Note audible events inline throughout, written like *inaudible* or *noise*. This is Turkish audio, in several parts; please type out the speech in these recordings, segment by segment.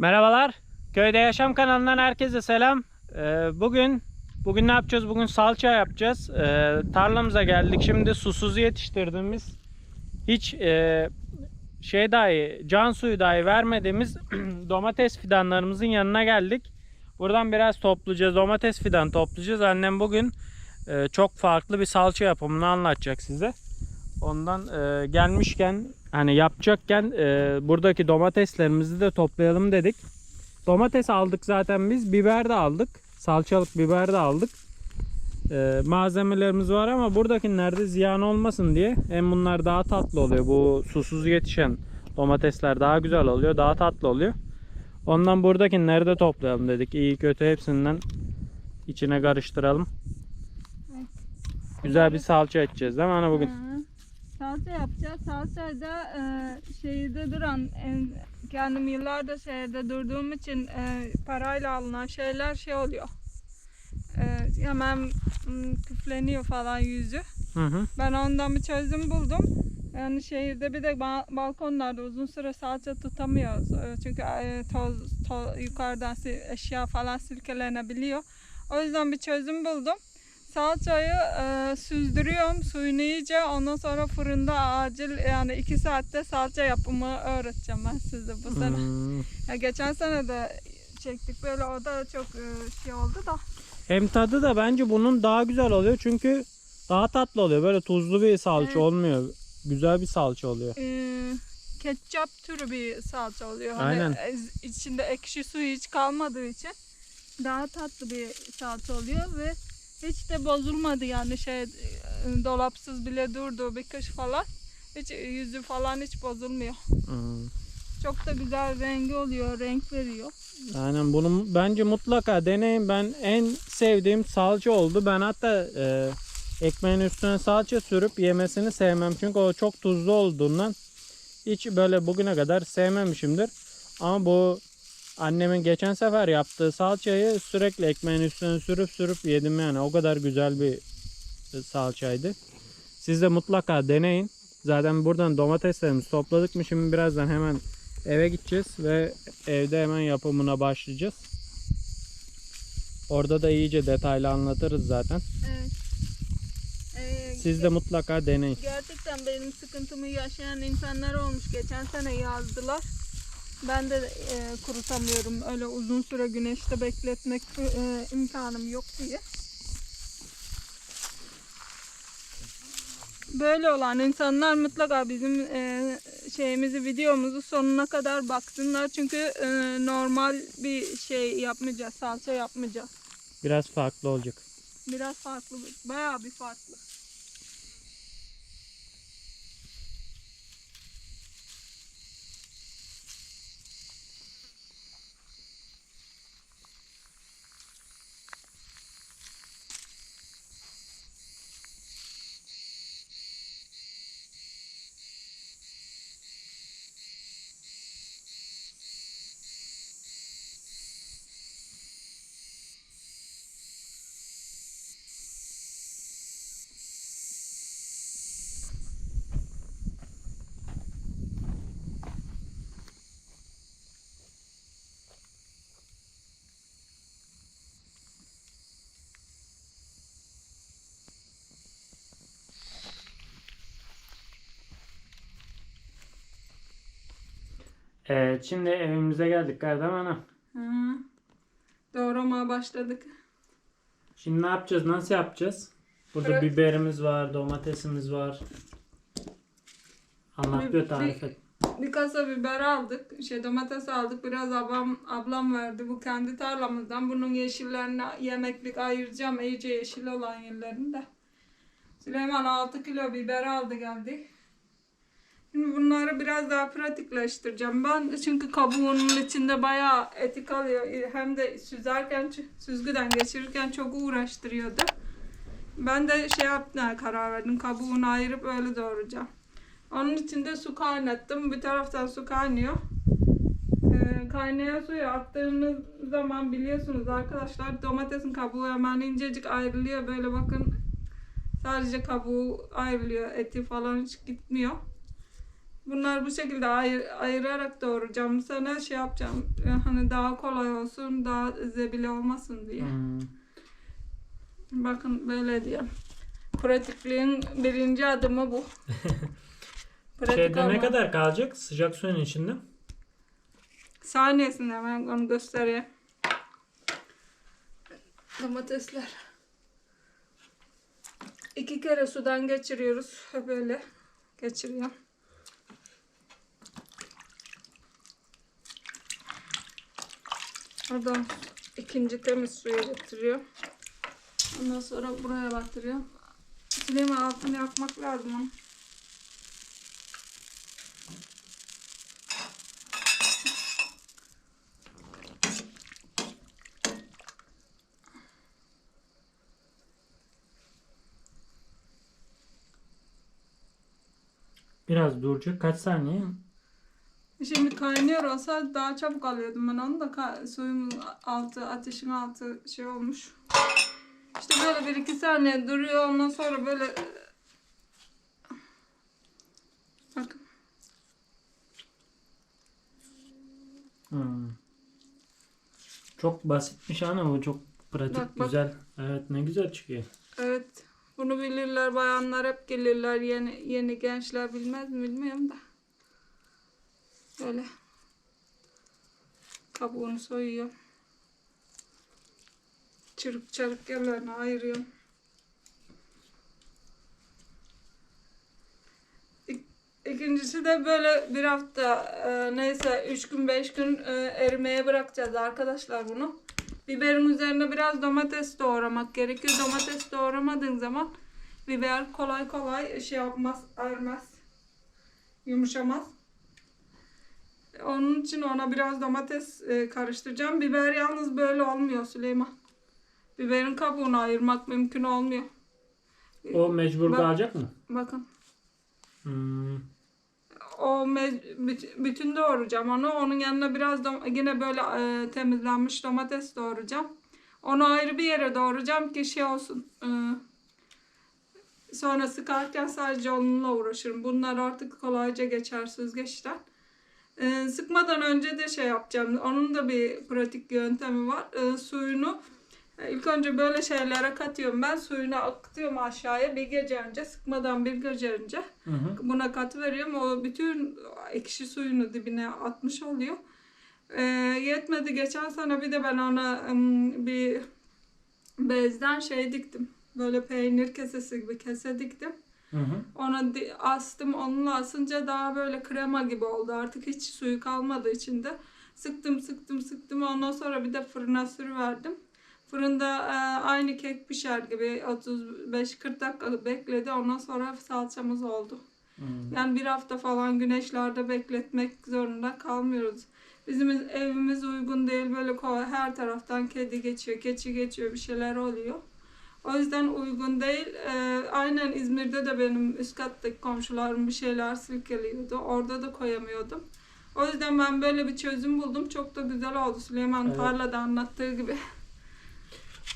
Merhabalar. Köyde Yaşam kanalından herkese selam. Ee, bugün bugün ne yapacağız? Bugün salça yapacağız. Ee, tarlamıza geldik. Şimdi susuz yetiştirdiğimiz hiç e, şey dahi can suyu dahi vermediğimiz *clears throat* domates fidanlarımızın yanına geldik. Buradan biraz toplayacağız. Domates fidan toplayacağız. Annem bugün e, çok farklı bir salça yapımını anlatacak size. Ondan e, gelmişken hani yapacakken e, buradaki domateslerimizi de toplayalım dedik. Domates aldık zaten biz. Biber de aldık. Salçalık biber de aldık. E, malzemelerimiz var ama buradakilerde ziyan olmasın diye hem bunlar daha tatlı oluyor. Bu susuz yetişen domatesler daha güzel oluyor. Daha tatlı oluyor. Ondan buradakileri de toplayalım dedik. İyi kötü hepsinden içine karıştıralım. Güzel bir salça edeceğiz değil mi ana bugün? Hı. Salça yapacağız. Salça da e, şehirde duran, en, kendim yıllardır şehirde durduğum için e, parayla alınan şeyler şey oluyor. E, hemen küfleniyor falan yüzü. Hı hı. Ben ondan bir çözüm buldum. Yani şehirde bir de ba- balkonlarda uzun süre salça tutamıyoruz. E, Çünkü e, toz, toz yukarıdan eşya falan silkelenebiliyor. O yüzden bir çözüm buldum. Salçayı e, süzdürüyorum suyunu iyice ondan sonra fırında acil yani iki saatte salça yapımı öğreteceğim ben size bu sene. Hmm. Ya geçen sene de çektik böyle o da çok e, şey oldu da. Hem tadı da bence bunun daha güzel oluyor çünkü daha tatlı oluyor. Böyle tuzlu bir salça Evet. olmuyor. Güzel bir salça oluyor. e, ketçap türü bir salça oluyor. Hani Aynen. içinde ekşi suyu hiç kalmadığı için daha tatlı bir salça oluyor ve hiç de bozulmadı yani şey e, dolapsız bile durdu bir kış falan. Hiç yüzü falan hiç bozulmuyor. Hmm. Çok da güzel rengi oluyor, renk veriyor. Aynen bunu bence mutlaka deneyin. Ben en sevdiğim salça oldu. Ben hatta e, ekmeğin üstüne salça sürüp yemesini sevmem. Çünkü o çok tuzlu olduğundan hiç böyle bugüne kadar sevmemişimdir. Ama bu annemin geçen sefer yaptığı salçayı sürekli ekmeğin üstüne sürüp sürüp yedim yani. O kadar güzel bir salçaydı. Siz de mutlaka deneyin. Zaten buradan domateslerimizi topladık mı şimdi birazdan hemen eve gideceğiz ve evde hemen yapımına başlayacağız. Orada da iyice detaylı anlatırız zaten. Evet. Ee, Siz de mutlaka deneyin. Gerçekten benim sıkıntımı yaşayan insanlar olmuş. Geçen sene yazdılar. Ben de e, kurutamıyorum. Öyle uzun süre güneşte bekletmek e, imkanım yok diye. Böyle olan insanlar mutlaka bizim e, şeyimizi, videomuzu sonuna kadar baksınlar. Çünkü e, normal bir şey yapmayacağız, salça yapmayacağız. Biraz farklı olacak. Biraz farklı, bayağı bir farklı. Evet şimdi evimize geldik Gardem Hanım. Hı. Doğramaya başladık. Şimdi ne yapacağız? Nasıl yapacağız? Burada Evet. biberimiz var, domatesimiz var. Anlat Bir- tarif bir- et. Bir kasa biber aldık, şey domates aldık. Biraz ablam ablam verdi. Bu kendi tarlamızdan. Bunun yeşillerini yemeklik ayıracağım. iyice yeşil olan yerlerini de. Süleyman 6 kilo biber aldı geldi. Şimdi bunları biraz daha pratikleştireceğim ben. Çünkü kabuğunun içinde bayağı eti kalıyor. Hem de süzerken, süzgüden geçirirken çok uğraştırıyordu. Ben de şey yapmaya karar verdim. Kabuğunu ayırıp öyle doğrayacağım. Onun için de su kaynattım. Bir taraftan su kaynıyor. Ee, kaynayan suyu attığınız zaman biliyorsunuz arkadaşlar domatesin kabuğu hemen incecik ayrılıyor. Böyle bakın sadece kabuğu ayrılıyor. Eti falan hiç gitmiyor. Bunları bu şekilde ayır, ayırarak doğrayacağım. Bu sene şey yapacağım. e, Hani daha kolay olsun, daha zebile olmasın diye. Hmm. Bakın böyle diye. Pratikliğin birinci adımı bu. *laughs* Pratik Şeyde ne kadar kalacak sıcak suyun içinde? Saniyesinde hemen onu göstereyim. Domatesler. İki kere sudan geçiriyoruz. Böyle geçiriyorum. Oradan ikinci temiz suyu getiriyor. Ondan sonra buraya batırıyorum. Süleyman altını yakmak lazım. ama. Biraz duracak. Kaç saniye? Şimdi kaynıyor olsa daha çabuk alıyordum ben onu da suyun altı, ateşin altı şey olmuş. İşte böyle bir iki saniye duruyor ondan sonra böyle bakın Hmm. Çok basitmiş ama bu çok pratik Bak, bak. güzel. Evet ne güzel çıkıyor. evet bunu bilirler bayanlar hep gelirler yeni yeni gençler bilmez mi bilmiyorum da. Böyle kabuğunu soyuyor. Çırık çırık yerlerini ayırıyorum. İk- İkincisi de böyle bir hafta e, neyse üç gün beş gün e, erimeye bırakacağız arkadaşlar bunu. Biberin üzerine biraz domates doğramak gerekiyor. Domates doğramadığın zaman biber kolay kolay şey yapmaz, ermez. Yumuşamaz. Onun için ona biraz domates e, karıştıracağım. Biber yalnız böyle olmuyor Süleyman. Biberin kabuğunu ayırmak mümkün olmuyor. O mecbur Bak- kalacak mı? Bakın. Hmm. O bütün doğrayacağım onu. Onun yanına biraz da yine böyle e, temizlenmiş domates doğrayacağım. Onu ayrı bir yere doğrayacağım ki şey olsun. e, sonra sıkarken sadece onunla uğraşırım. Bunlar artık kolayca geçer süzgeçten. E, sıkmadan önce de şey yapacağım. Onun da bir pratik yöntemi var. E, suyunu e, ilk önce böyle şeylere katıyorum. Ben suyunu akıtıyorum aşağıya bir gece önce. Sıkmadan bir gece önce Hı hı. buna katı veriyorum. O bütün ekşi suyunu dibine atmış oluyor. Ee, yetmedi. Geçen sene bir de ben ona bir bezden şey diktim. Böyle peynir kesesi gibi kese diktim. Hı hı. Ona di- astım. Onunla asınca daha böyle krema gibi oldu. Artık hiç suyu kalmadı içinde. Sıktım sıktım sıktım. Ondan sonra bir de fırına sürüverdim. Fırında e, aynı kek pişer gibi 35-40 dakika bekledi. Ondan sonra salçamız oldu. Hmm. Yani bir hafta falan güneşlerde bekletmek zorunda kalmıyoruz. Bizim evimiz uygun değil. Böyle her taraftan kedi geçiyor, keçi geçiyor, bir şeyler oluyor. O yüzden uygun değil. Ee, aynen İzmir'de de benim üst kattaki komşularım bir şeyler silkeliyordu. Orada da koyamıyordum. O yüzden ben böyle bir çözüm buldum. Çok da güzel oldu Süleyman Evet. tarlada anlattığı gibi. *laughs*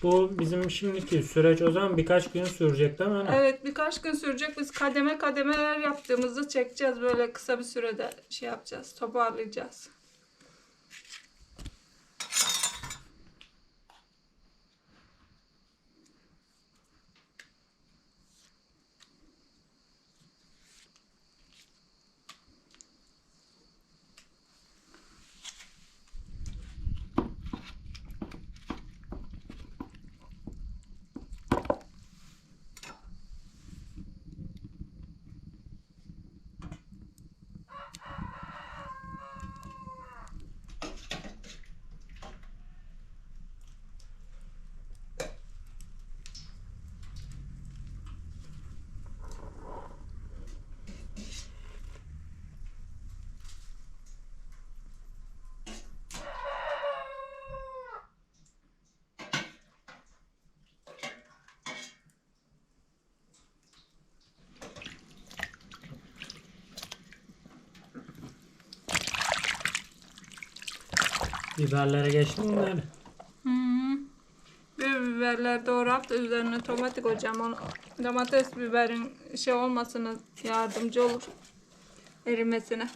Bu bizim şimdiki süreç o zaman birkaç gün sürecek değil mi? Evet birkaç gün sürecek. Biz kademe kademeler yaptığımızı çekeceğiz. Böyle kısa bir sürede şey yapacağız. Toparlayacağız. Biberlere geçtim mi? nerede? Hı hı. Bir biberler doğrayıp da üzerine domates koyacağım. Onu, domates biberin şey olmasına yardımcı olur. erimesine.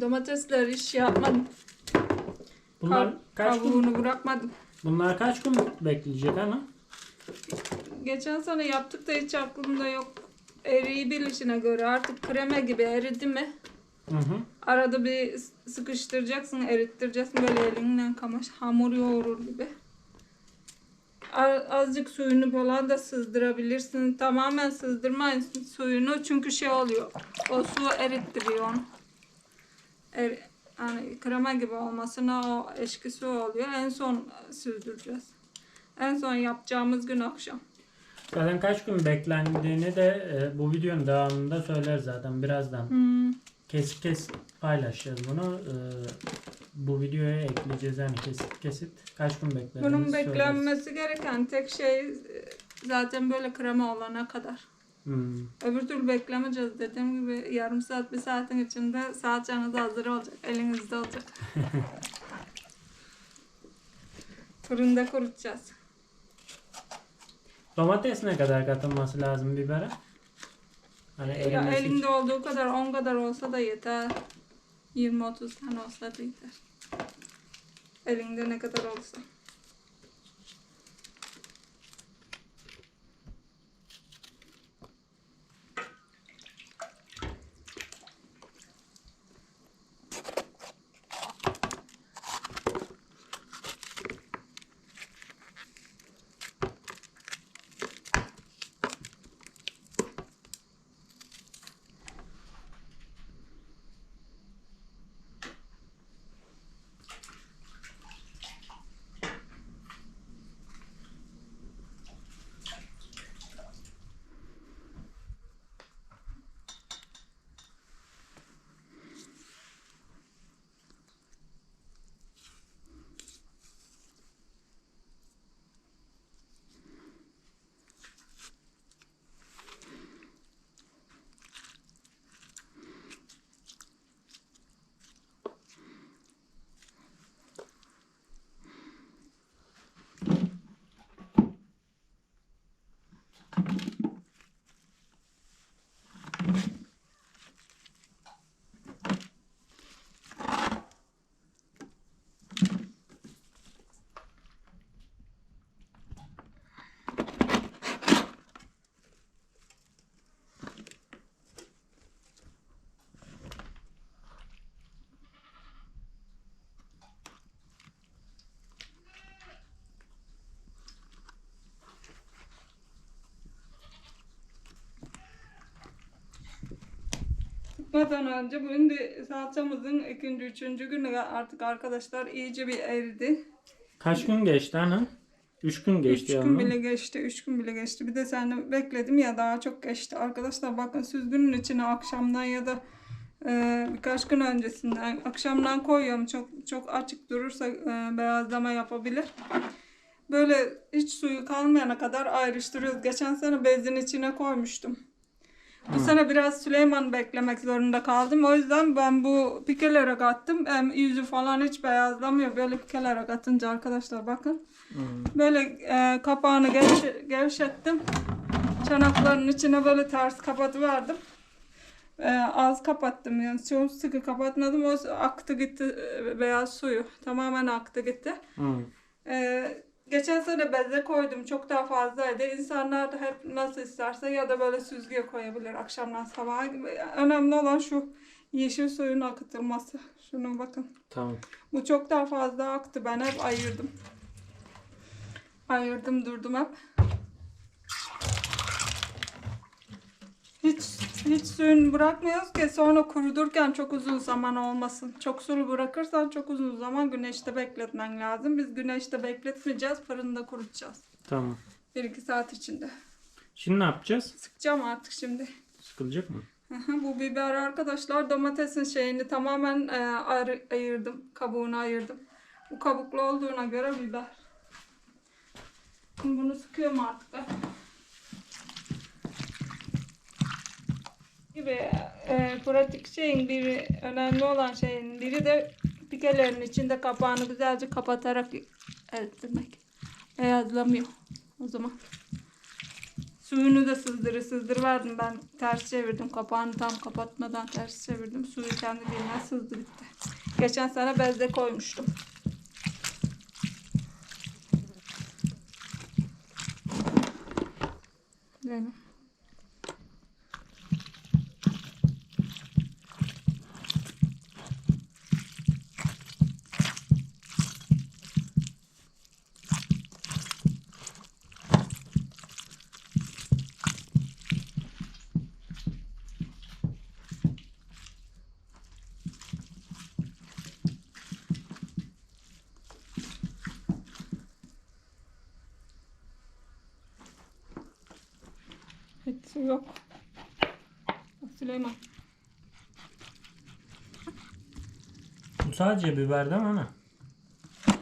Domatesler hiç şey yapmadım. Bunlar Ka- kaç gün bırakmadım. bunlar kaç gün bekleyecek ana? Geçen sene yaptık da hiç aklımda yok. Eriyi bilişine göre artık kreme gibi eridi mi? Hı hı. Arada bir sıkıştıracaksın, erittireceksin böyle elinden kamaş hamur yoğurur gibi. Azıcık suyunu falan da sızdırabilirsin. Tamamen sızdırmayın suyunu çünkü şey oluyor. O su erittiriyor. Er, hani krema gibi olmasına o eşkisi oluyor. En son süzdüreceğiz. En son yapacağımız gün akşam. Zaten kaç gün beklendiğini de e, bu videonun devamında söyler zaten birazdan. Hmm. Kesik kes paylaşacağız bunu. E, bu videoya ekleyeceğiz yani kesit kesit. Kaç gün beklediğimizi Bunun beklenmesi gereken tek şey e, zaten böyle krema olana kadar. Hmm. Öbür türlü beklemeyeceğiz. Dediğim gibi yarım saat, bir saatin içinde salçanız hazır olacak. Elinizde olacak. *laughs* Fırında kurutacağız. Domates ne kadar katılması lazım bibere? Hani Ya için. elinde olduğu kadar 10 kadar olsa da yeter. 20-30 tane olsa da yeter. Elinde ne kadar olsa. Çıkmadan önce bugün de salçamızın ikinci, üçüncü günü artık arkadaşlar iyice bir eridi. Kaç gün geçti ana? 3 gün geçti Üç gün bile geçti, üç gün bile geçti. Bir de seni bekledim ya daha çok geçti. Arkadaşlar bakın süzgünün içine akşamdan ya da e, birkaç gün öncesinden akşamdan koyuyorum. Çok çok açık durursa e, beyazlama yapabilir. Böyle hiç suyu kalmayana kadar ayrıştırıyoruz. Geçen sene bezin içine koymuştum. Bu sene biraz Süleyman beklemek zorunda kaldım. O yüzden ben bu pikelere kattım. Hem yüzü falan hiç beyazlamıyor. Böyle pikelere katınca arkadaşlar bakın. Hmm. Böyle e, kapağını gevş- gevşettim. Çanakların içine böyle ters kapatıverdim. E, az kapattım yani çok sıkı kapatmadım. O aktı gitti e, beyaz suyu. Tamamen aktı gitti. Hmm. E, geçen sene beze koydum. Çok daha fazlaydı. İnsanlar da hep nasıl isterse ya da böyle süzgeye koyabilir akşamdan sabaha. Önemli olan şu yeşil suyun akıtılması. Şuna bakın. Tamam. Bu çok daha fazla aktı. Ben hep ayırdım. Ayırdım durdum hep. Hiç hiç suyunu bırakmıyoruz ki sonra kurudurken çok uzun zaman olmasın. Çok sulu bırakırsan çok uzun zaman güneşte bekletmen lazım. Biz güneşte bekletmeyeceğiz. Fırında kurutacağız. Tamam. 1-2 saat içinde. Şimdi ne yapacağız? Sıkacağım artık şimdi. Sıkılacak mı? Bu biber arkadaşlar domatesin şeyini tamamen e, ayrı- ayırdım. Kabuğunu ayırdım. Bu kabuklu olduğuna göre biber. Şimdi bunu sıkıyorum artık. da. Gibi e, pratik şeyin biri, önemli olan şeyin biri de pikelerin içinde kapağını güzelce kapatarak ettirmek. Beyazlamıyor o zaman. Suyunu da sızdırı sızdırı verdim ben ters çevirdim kapağını tam kapatmadan ters çevirdim suyu kendiliğinden sızdı gitti. Geçen sene bezde koymuştum. Böyle. Hiç su yok. Bak Süleyman. Bu sadece biber değil mi ana?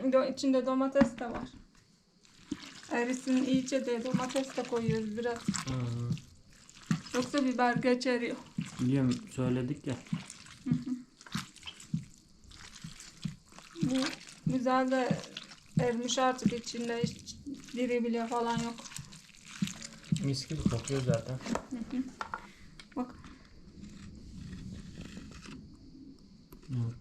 Do- içinde domates de var. Erisin iyice de domates de koyuyoruz biraz. Hmm. Yoksa biber geçeriyor. Biliyorum söyledik ya. Bu güzel de ermiş artık içinde hiç diri bile falan yok. Mis gibi kokuyor zaten. Bak Hmm.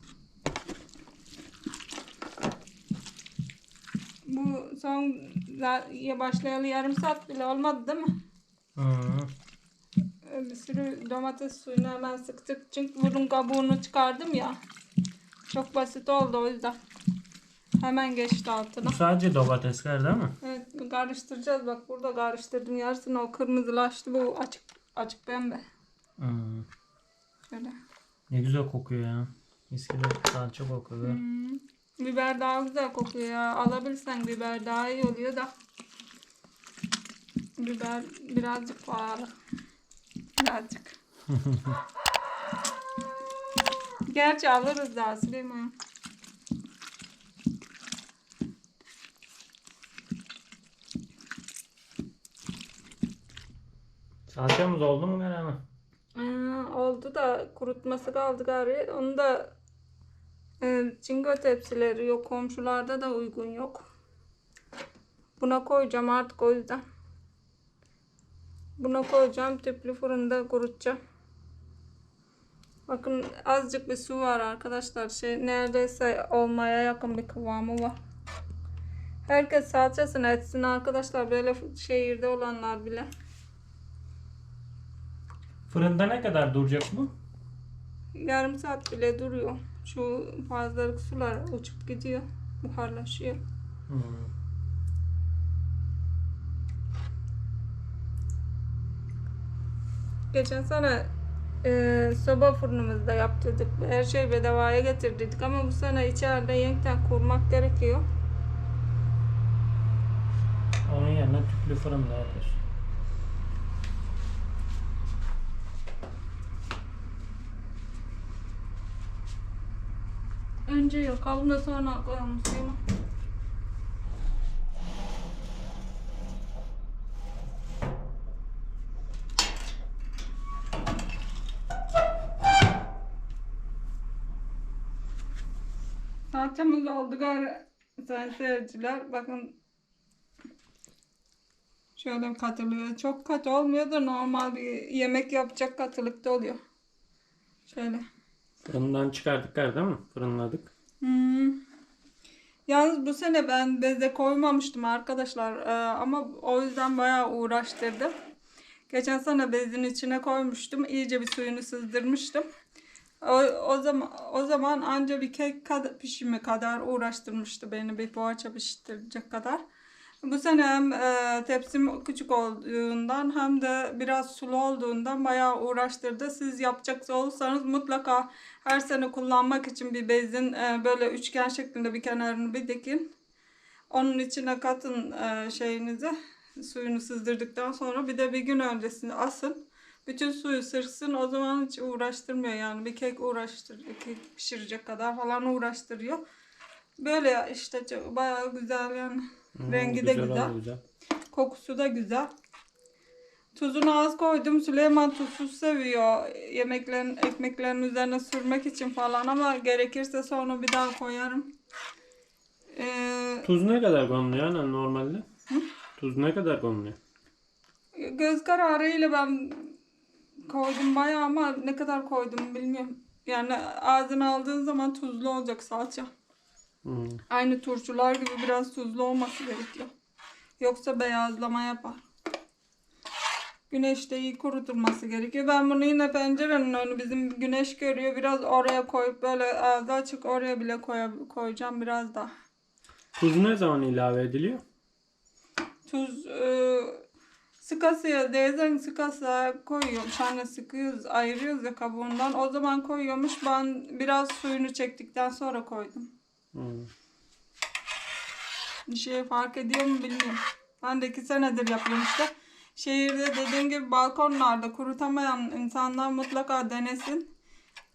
bu son ya başlayalı yarım saat bile olmadı değil mi? Ee, Bir sürü domates suyunu hemen sıktık. Çünkü bunun kabuğunu çıkardım ya. Çok basit oldu o yüzden. Hemen geçti altına. Bu sadece domatesler değil mi? Evet karıştıracağız. Bak burada karıştırdım. Yarısını o kırmızılaştı. Bu açık açık pembe. Hmm. Şöyle. Ne güzel kokuyor ya. Gibi salça kokuyor. Hmm. Biber daha güzel kokuyor ya. Alabilirsen biber daha iyi oluyor da. Biber birazcık pahalı. Birazcık. *laughs* Gerçi alırız daha Süleyman. Salçamız oldu mu Meral Hanım? Aa, oldu da kurutması kaldı gari. Onu da çingo tepsileri yok. Komşularda da uygun yok. Buna koyacağım artık o yüzden. Buna koyacağım. Tüplü fırında kurutacağım. Bakın azıcık bir su var arkadaşlar. Şey neredeyse olmaya yakın bir kıvamı var. Herkes salçasını etsin arkadaşlar. Böyle şehirde olanlar bile. Fırında ne kadar duracak bu? Yarım saat bile duruyor. Şu fazlalık sular uçup gidiyor. Buharlaşıyor. Hmm. Geçen sene e, soba fırınımızda yaptırdık. Her şey bedavaya getirdik ama bu sene içeride yeniden kurmak gerekiyor. Onun yerine tüplü fırında yapıyorsun. Önce yakalım da sonra koyalım suyunu. Salçamız oldu gari sayın seyirciler. Bakın şöyle katılıyor. Çok katı olmuyor da normal bir yemek yapacak katılıkta oluyor. Şöyle. Fırından çıkardık galiba değil mi? Fırınladık. Hmm. Yalnız bu sene ben beze koymamıştım arkadaşlar Ee, ama o yüzden bayağı uğraştırdım. Geçen sene bezin içine koymuştum. İyice bir suyunu sızdırmıştım. O, o zaman o zaman anca bir kek kad- pişimi kadar uğraştırmıştı beni bir poğaça pişirecek kadar. Bu sene hem e, tepsim küçük olduğundan hem de biraz sulu olduğundan bayağı uğraştırdı. Siz yapacak olursanız mutlaka her sene kullanmak için bir bezin e, böyle üçgen şeklinde bir kenarını bir dikin. Onun içine katın e, şeyinizi suyunu sızdırdıktan sonra bir de bir gün öncesinde asın. Bütün suyu sırsın o zaman hiç uğraştırmıyor yani bir kek uğraştır, kek pişirecek kadar falan uğraştırıyor. Böyle işte bayağı güzel yani. Hmm, Rengi de güzel güzel. güzel. Kokusu da güzel. Tuzunu az koydum. Süleyman tuzsuz seviyor. Yemeklerin, ekmeklerin üzerine sürmek için falan ama gerekirse sonra bir daha koyarım. Ee, Tuz ne kadar konuluyor ana normalde? Tuz ne kadar konuluyor? Göz kararıyla ben koydum bayağı ama ne kadar koydum bilmiyorum. Yani ağzına aldığın zaman tuzlu olacak salça. Hmm. Aynı turşular gibi biraz tuzlu olması gerekiyor. Yoksa beyazlama yapar. Güneşte iyi kurutulması gerekiyor. Ben bunu yine pencerenin önü bizim güneş görüyor. Biraz oraya koyup böyle ağzı açık oraya bile koy- koyacağım biraz daha. Tuz ne zaman ilave ediliyor? Tuz e, sıkasıya değzen sıkasa koyuyorum. Şanla sıkıyoruz ayırıyoruz ya kabuğundan. O zaman koyuyormuş. Ben biraz suyunu çektikten sonra koydum. Hmm. Bir şey fark ediyor mu bilmiyorum. Ben de iki senedir yapıyorum işte. Şehirde dediğim gibi balkonlarda kurutamayan insanlar mutlaka denesin.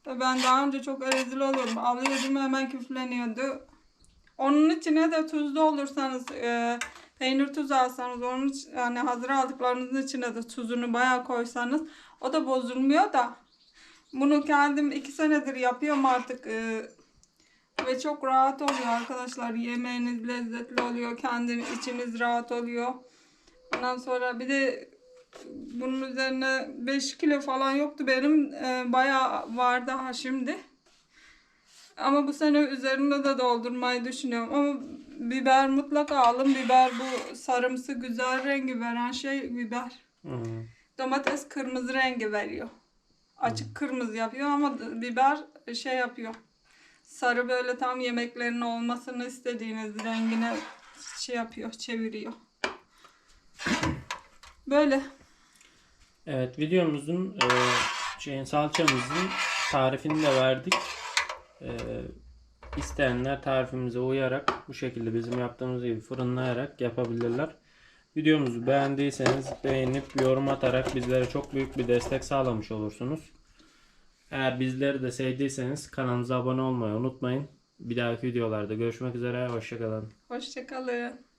Ve Ben daha önce çok rezil oluyordum. Alıyordum hemen küfleniyordu. Onun içine de tuzlu olursanız e, peynir tuzu alsanız onun yani hazır aldıklarınızın içine de tuzunu bayağı koysanız o da bozulmuyor da bunu kendim iki senedir yapıyorum artık e, ve çok rahat oluyor arkadaşlar. Yemeğiniz lezzetli oluyor. Kendiniz içiniz rahat oluyor. Ondan sonra bir de bunun üzerine 5 kilo falan yoktu benim. Ee, bayağı vardı ha şimdi. Ama bu sene üzerinde de doldurmayı düşünüyorum. Ama biber mutlaka alın. Biber bu sarımsı güzel rengi veren şey biber. Hmm. Domates kırmızı rengi veriyor. Açık kırmızı yapıyor ama biber şey yapıyor. Sarı böyle tam yemeklerin olmasını istediğiniz rengine şey yapıyor, çeviriyor. Böyle. Evet videomuzun e, şeyin salçamızın tarifini de verdik. E, tarifimize uyarak bu şekilde bizim yaptığımız gibi fırınlayarak yapabilirler. Videomuzu beğendiyseniz beğenip yorum atarak bizlere çok büyük bir destek sağlamış olursunuz. Eğer bizleri de sevdiyseniz kanalımıza abone olmayı unutmayın. Bir dahaki videolarda görüşmek üzere. Hoşçakalın. Hoşçakalın.